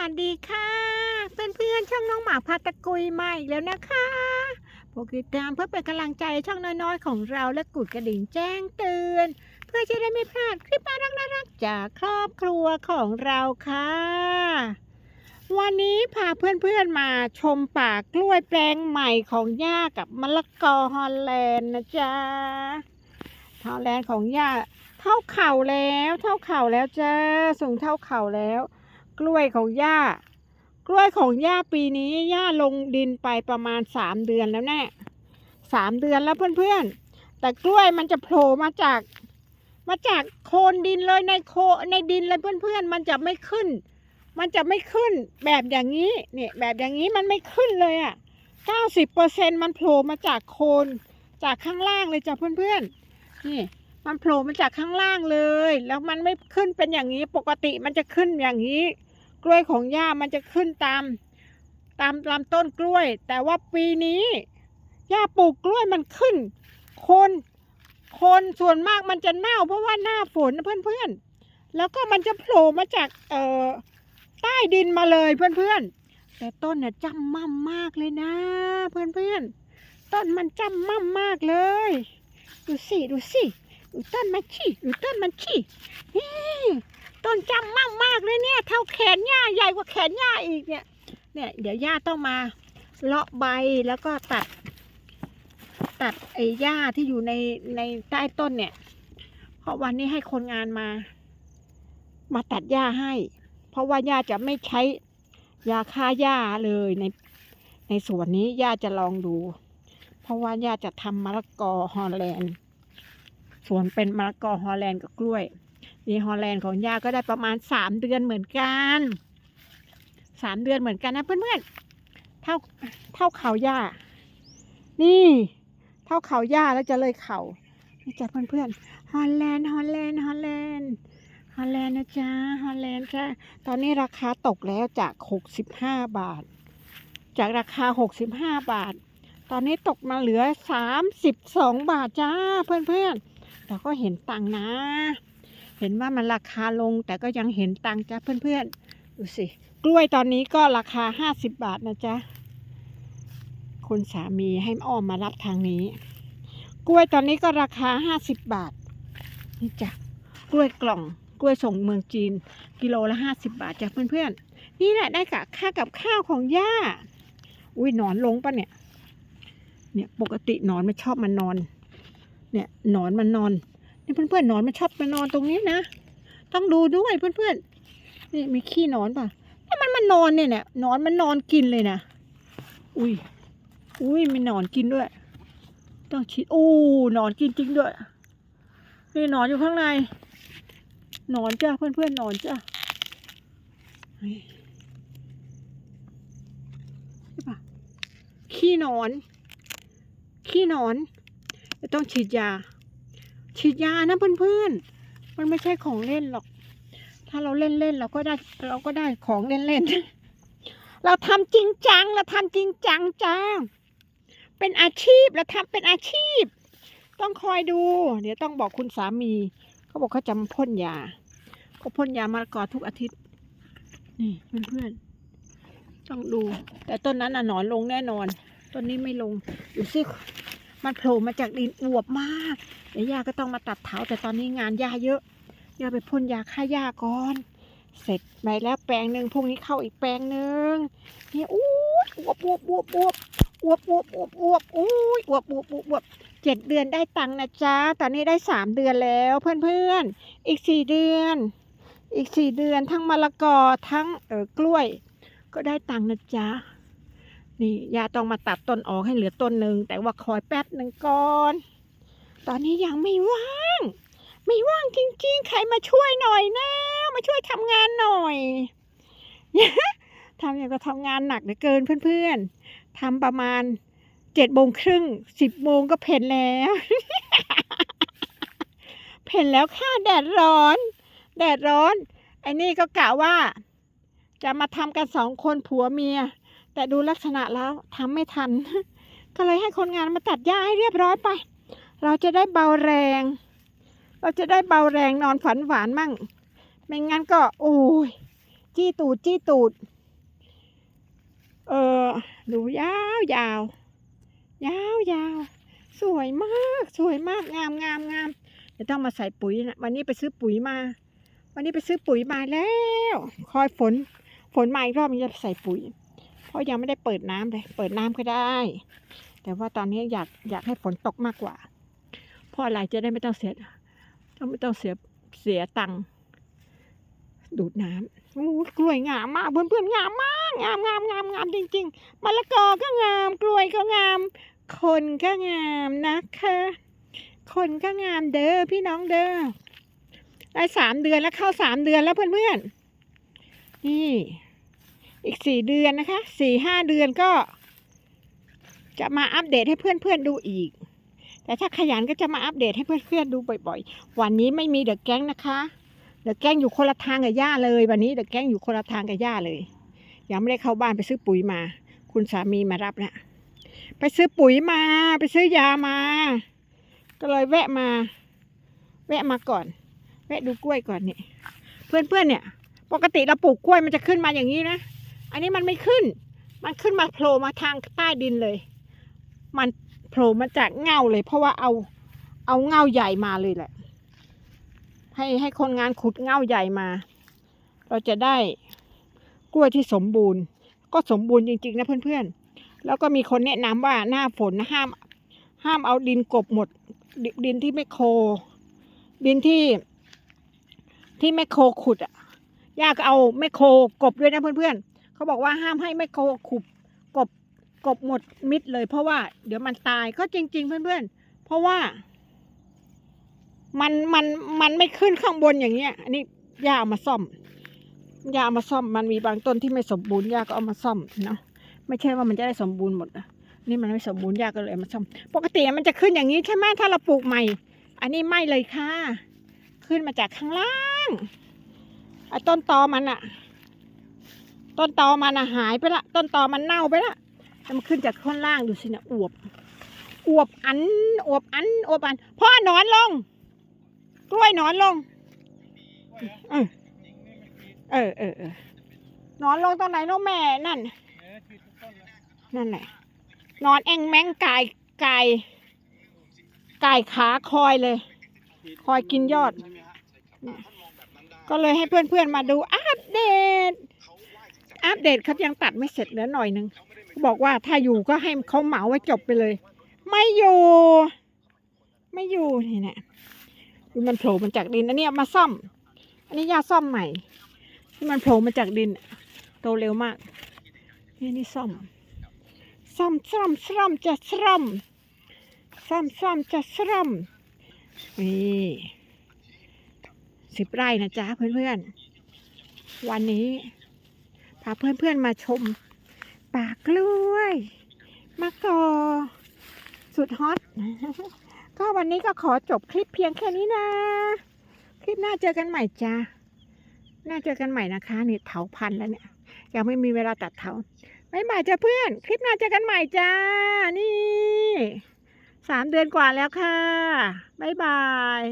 วัสดีค่ะ เพื่อนๆช่องน้องหมาพาตะกุยมาอีกแล้วนะคะโปรดติดตามเพื่อเป็นกำลังใจช่องน้อยๆของเราและกดกระดิ่งแจ้งเตือน เพื่อจะได้ไม่พลาดคลิปน่ารักๆจากครอบครัวของเราค่ะ วันนี้พาเพื่อนๆมาชมป่ากล้วยแปลงใหม่ของย่ากับมะละกอฮอลแลนด์นะจ๊ะฮอลแลนด์ของย่าเท่าเข่าแล้ว เท่าเข่าแล้วจ้าสูงเท่าเข่าแล้ว กล้วยของย่า กล้วยของย่าปีนี้ย่าลงดินไปประมาณสามเดือนแล้วแน่สามเดือนแล้วเพื่อนๆ แต่กล้วยมันจะโผล่มาจาก มาจากโคนดินเลยในโคในดินเลยเพื่อนๆ มันจะไม่ขึ้น มันจะไม่ขึ้นแบบอย่างนี้เนี่ยแบบอย่างนี้มันไม่ขึ้นเลยอะเก้าสิบเปอร์เซ็นมันโผล่มาจากโคนจากข้างล่างเลยจ้ะเพื่อนๆ นี่มันโผล่มาจากข้างล่างเลย แล้วมันไม่ขึ้นเป็นอย่างนี้ ปกติมันจะขึ้นอย่างนี้ กล้วยของย่ามันจะขึ้นตาม ตามลำต้นกล้วย แต่ว่าปีนี้ย่าปลูกกล้วยมันขึ้น คนคนส่วนมากมันจะเน่า เพราะว่าหน้าฝนนเพื่อนๆ แล้วก็มันจะโผล่มาจากเอ่อใต้ดินมาเลยเพื่อนๆ แต่ต้นเนี่ยจำมั่มมากเลยนะ เพื่อนๆ ต้นมันจำมั่มมากเลย ดูสิ ดูสิ ดูต้นมันขี้ ดูต้นมันขี้นี่ ต้นจำมั่มมากเลยเนี่ย เท่าแขนย่าใหญ่กว่าแขนย่าอีกเนี่ย เนี่ย เดี๋ยวย่าต้องมาเลาะใบแล้วก็ตัด ตัดไอ้หญ้าที่อยู่ในในใต้ต้นเนี่ย เพราะวันนี้ให้คนงานมา มาตัดหญ้าให้ เพราะว่าย่าจะไม่ใช้ยาฆ่าหญ้าเลยในในสวนนี้ย่าจะลองดู เพราะว่าย่าจะทำมะละกอฮอลแลนด์สวนเป็นมะละกอฮอลแลนด์กับกล้วย นี่ฮอลแลนด์ของย่าก็ได้ประมาณสามเดือนเหมือนกันสามเดือนเหมือนกันนะเพื่อนๆเท่าเท่าเขาย่า นี่ เท่าเขาย่าแล้วจะเลยเขานี่จ้ะเพื่อนๆฮอลแลนด์ฮอลแลนด์ฮอลแลนด์ฮอลแลนด์นะจ๊ะฮอลแลนด์ค่ะ ตอนนี้ราคาตกแล้วจากหกสิบห้าบาท จากราคาหกสิบห้าบาท ตอนนี้ตกมาเหลือสามสิบสองบาทจ้าเพื่อนๆแต่ก็เห็นตังนะ เห็นว่ามันราคาลงแต่ก็ยังเห็นตังจ้าเพื่อนๆ ดูสิ กล้วยตอนนี้ก็ราคาห้าสิบบาทนะจ๊ะคุณสามีให้อ้อมมารับทางนี้ กล้วยตอนนี้ก็ราคาห้าสิบบาท นี่จ้ะกล้วยกล่องกล้วยส่งเมืองจีน กิโลละห้าสิบบาทจ้ะเพื่อนๆ นี่แหละได้กับค่ากับข้าวของย่า อุ้ยนอนลงปะเนี่ย เนี่ยปกติหนอนไม่ชอบมันนอน เนี่ยหนอนมันนอน นี่เพื่อนๆหนอนมันชอบมานอนตรงนี้นะ ต้องดูด้วยเพื่อนๆ นี่มีขี้หนอนป่ะถ้ามันมันนอนเนี่ยเนี่ยหนอนมันนอนกินเลยนะ อุ้ย อุ้ยมีหนอนกินด้วย ต้องชิดโอ้หนอนกินจริงด้วย นี่หนอนอยู่ข้างใน หนอนจ้ะเพื่อนๆหนอนจ้ะเฮ้ยใช่ปะขี้หนอน ขี้หนอนจะต้องฉีดยา ฉีดยานะเพื่อนๆ มันไม่ใช่ของเล่นหรอก ถ้าเราเล่นเล่นเราก็ได้เราก็ได้ของเล่นเล่นเราทำจริงจังเราทำจริงจังจ้าเป็นอาชีพเราทำเป็นอาชีพ ต้องคอยดู เดี๋ยวต้องบอกคุณสามีเขาบอกเขาจะพ่นยาเขาพ่นยามะละกอทุกอาทิตย์ นี่เพื่อนๆต้องดู แต่ต้นนั้นน่ะหนอนลงแน่นอน ต้นนี้ไม่ลงดูสิ มันโผล่มาจากดินอวบมากเดี๋ยวย่าก็ต้องมาตัดเถาแต่ตอนนี้งานย่าเยอะย่าไปพ่นยาฆ่าหญ้าก่อน เสร็จไปแล้วแปลงหนึ่งพรุ่งนี้เข้าอีกแปลงหนึ่งเนี่ยอู้อวบอวบอวบอวบอวบอวบอวบอวบอู้ยอวบอวบอวบอวบเจ็ดเดือนได้ตังค์นะจ๊ะตอนนี้ได้สามเดือนแล้วเพื่อนๆ อีกสี่เดือน อีกสี่เดือนทั้งมะละกอทั้งเออกล้วย ก็ได้ตังค์นะจ๊ะ นี่ยาต้องมาตัดต้นออกให้เหลือต้นหนึ่งแต่ว่าคอยแป๊บหนึ่งก่อน ตอนนี้ยังไม่ว่าง ไม่ว่างจริงๆ ใครมาช่วยหน่อยนะมาช่วยทำงานหน่อยทำอย่างก็ทำงานหนักเหลือเกินเพื่อนๆทำประมาณเจ็ดโมงครึ่งสิบโมงก็เพ่นแล้ว เพ่นแล้วค่ะแดดร้อน แดดร้อนไอ้นี่ก็กะว่า จะมาทำกันสองคนผัวเมีย แต่ดูลักษณะแล้วทำไม่ทัน ก็เลยให้คนงานมาตัดหญ้าให้เรียบร้อยไป เราจะได้เบาแรง เราจะได้เบาแรงนอนฝันหวานมั่ง ไม่งั้นก็โอ้ยจี้ตูดจี้ตูด เออดูยาวยาวยาวยาวสวยมากสวยมากงามงามงามเดี๋ยวต้องมาใส่ปุ๋ยนะวันนี้ไปซื้อปุ๋ยมา วันนี้ไปซื้อปุ๋ยมาแล้ว คอยฝน ฝนมาอีกรอบมันจะใส่ปุ๋ย เพราะยังไม่ได้เปิดน้ำเลย เปิดน้ำก็ได้ แต่ว่าตอนนี้อยากอยากให้ฝนตกมากกว่า เพราะอะไรจะได้ไม่ต้องเสียต้องไม่ต้องเสียเสียตังค์ดูดน้ำอู้กล้วยงามมากเพื่อนๆงามมากงามงามงามงามจริงๆมะละกอก็งาม กล้วยก็งาม คนก็งามนะคะ คนก็งามเด้อพี่น้องเด้อได้สามเดือนแล้วเข้าสามเดือนแล้วเพื่อนๆนี่ อีกสี่เดือนนะคะสี่ห้าเดือนก็ จะมาอัปเดตให้เพื่อนๆดูอีก แต่ถ้าขยันก็จะมาอัปเดตให้เพื่อนๆดูบ่อยๆ วันนี้ไม่มีเดอะแก๊งนะคะเดอะแก๊งอยู่คนละทางกับย่าเลย วันนี้เดอะแก๊งอยู่คนละทางกับย่าเลย ยังไม่ได้เข้าบ้านไปซื้อปุ๋ยมา คุณสามีมารับแล้วไปซื้อปุ๋ยมาไปซื้อยามา ก็เลยแวะมา แวะมาก่อน แวะดูกล้วยก่อนนี่เพื่อนๆเนี่ย ปกติเราปลูกกล้วยมันจะขึ้นมาอย่างนี้นะ อันนี้มันไม่ขึ้น มันขึ้นมาโผล่มาทางใต้ดินเลย มันโผล่มาจากเงาเลย เพราะว่าเอาเอาเงาใหญ่มาเลยแหละ ให้ให้คนงานขุดเงาใหญ่มา เราจะได้กล้วยที่สมบูรณ์ ก็สมบูรณ์จริงๆนะเพื่อนๆ แล้วก็มีคนแนะนำว่าหน้าฝนห้าม ห้ามเอาดินกบหมดดดินที่ไม่โค ดินที่ที่ไม่โคขุดอะยากเอาไม่โคกบด้วยนะเพื่อนๆ เขาบอกว่าห้ามให้ไม่โครขุดกบกบหมดมิดเลย เพราะว่าเดี๋ยวมันตายก็จริง ๆ เพื่อนๆ เพราะว่า มันมันมันไม่ขึ้นข้างบนอย่างเงี้ย อันนี้ย่าเอามาซ่อมย่าเอามาซ่อมมันมีบางต้นที่ไม่สมบูรณ์ย่าก็เอามาซ่อมเนาะไม่ใช่ว่ามันจะได้สมบูรณ์หมดนะนี่มันไม่สมบูรณ์ย่าก็เลยมาซ่อม ปกติมันจะขึ้นอย่างนี้ใช่ไหมถ้าเราปลูกใหม่ อันนี้ไม่เลยค่ะ ขึ้นมาจากข้างล่างไอ้ต้นตอมันอะ ต้นตอมันอะหายไปละ ต้นตอมันเน่าไปละมันขึ้นจากข้างล่างดูสินะอวบ อวบอัน อวบอัน อวบอัน พ่อหนอนลง กล้วยหนอนลง เออ เออเออ นอนลงตรงไหนน้องแม่นั่น นั่นแหละ นอนแองแมงกายกายกายขาคอยเลย คอยกินยอด ก็เลยให้เพื่อนๆมาดูอัปเดต อัปเดตเขายังตัดไม่เสร็จเหลือหน่อยหนึงบอกว่าถ้าอยู่ก็ให้เขาเหมาไว้จบไปเลย ไม่อยู่ ไม่อยู่นี่แหละดูมันโผล่มาจากดินอันนี้มาซ่อม อันนี้ยาซ่อมใหม่ ที่มันโผล่มาจากดิน โตเร็วมาก นี่นี่ซ่อม ซ่อมซ่อมซ่อมจะซ่อมซ่อมซ่อมจะซ่อมนี่สิบไร่นะจ๊ะเพื่อนๆ วันนี้ พาเพื่อนๆมาชมป่ากล้วยมะกอสุดฮอต ก็วันนี้ก็ขอจบคลิปเพียงแค่นี้นะ คลิปหน้าเจอกันใหม่จ้าหน้าเจอกันใหม่นะคะนี่เถาพันแล้วเนี่ย ยังไม่มีเวลาตัดเถาบายบายจ้าเพื่อน คลิปหน้าเจอกันใหม่จ้า นี่สามเดือนกว่าแล้วค่ะบายบาย